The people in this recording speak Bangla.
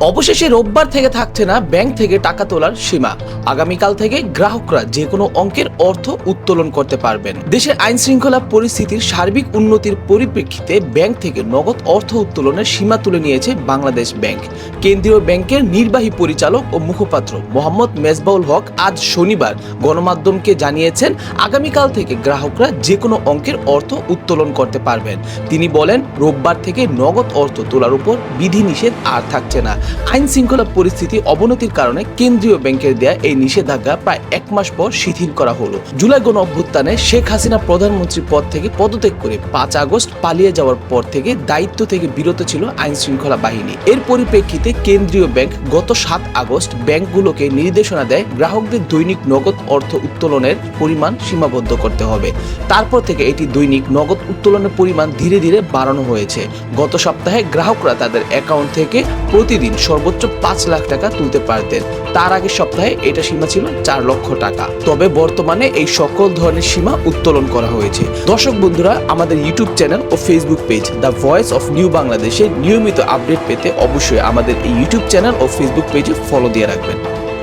অবশেষে রোববার থেকে থাকছে না ব্যাংক থেকে টাকা তোলার সীমা। আগামীকাল থেকে গ্রাহকরা যে কোনো অঙ্কের অর্থ উত্তোলন করতে পারবেন। দেশের আইন শৃঙ্খলা পরিস্থিতির সার্বিক উন্নতির পরিপ্রেক্ষিতে ব্যাংক থেকে নগদ অর্থ উত্তোলনের সীমা তুলে নিয়েছে বাংলাদেশ ব্যাংক। কেন্দ্রীয় ব্যাংকের নির্বাহী পরিচালক ও মুখপাত্র মোহাম্মদ মেজবাউল হক আজ শনিবার গণমাধ্যমকে জানিয়েছেন, আগামীকাল থেকে গ্রাহকরা যে কোনো অঙ্কের অর্থ উত্তোলন করতে পারবেন। তিনি বলেন, রোববার থেকে নগদ অর্থ তোলার উপর বিধিনিষেধ আর থাকছে না। আইন শৃঙ্খলা পরিস্থিতি অবনতির কারণে কেন্দ্রীয় ব্যাংকের দেয়া এই নিষেধাজ্ঞা প্রায় এক মাস পর শিথিল করা হলো। জুলাই গণ অভ্যুত্থানে শেখ হাসিনা প্রধানমন্ত্রী পদ থেকে পদত্যাগ করে পাঁচ আগস্ট পালিয়ে যাওয়ার পর থেকে দায়িত্ব থেকে বিরত ছিল আইন শৃঙ্খলা বাহিনী। এর পরিপ্রেক্ষিতে কেন্দ্রীয় ব্যাংক গত সাত আগস্ট ব্যাংকগুলোকে নির্দেশনা দেয় গ্রাহকদের দৈনিক নগদ অর্থ উত্তোলনের পরিমাণ সীমাবদ্ধ করতে হবে। তারপর থেকে এটি দৈনিক নগদ উত্তোলনের পরিমাণ ধীরে ধীরে বাড়ানো হয়েছে। গত সপ্তাহে গ্রাহকরা তাদের অ্যাকাউন্ট থেকে প্রতিদিন সর্বোচ্চ পাঁচ লাখ টাকা তুলতে পারতেন। তার আগের সপ্তাহে এটা সীমা ছিল চার লক্ষ টাকা। তবে বর্তমানে এই সকল ধরনের সীমা উত্তোলন করা হয়েছে। দর্শক বন্ধুরা, আমাদের YouTube channel O Facebook page the voice of new বাংলাদেশে নিয়মিত আপডেট পেতে অবশ্যই আমাদের এই ইউটিউব চ্যানেল ও ফেসবুক পেজে ফলো দিয়ে রাখবেন।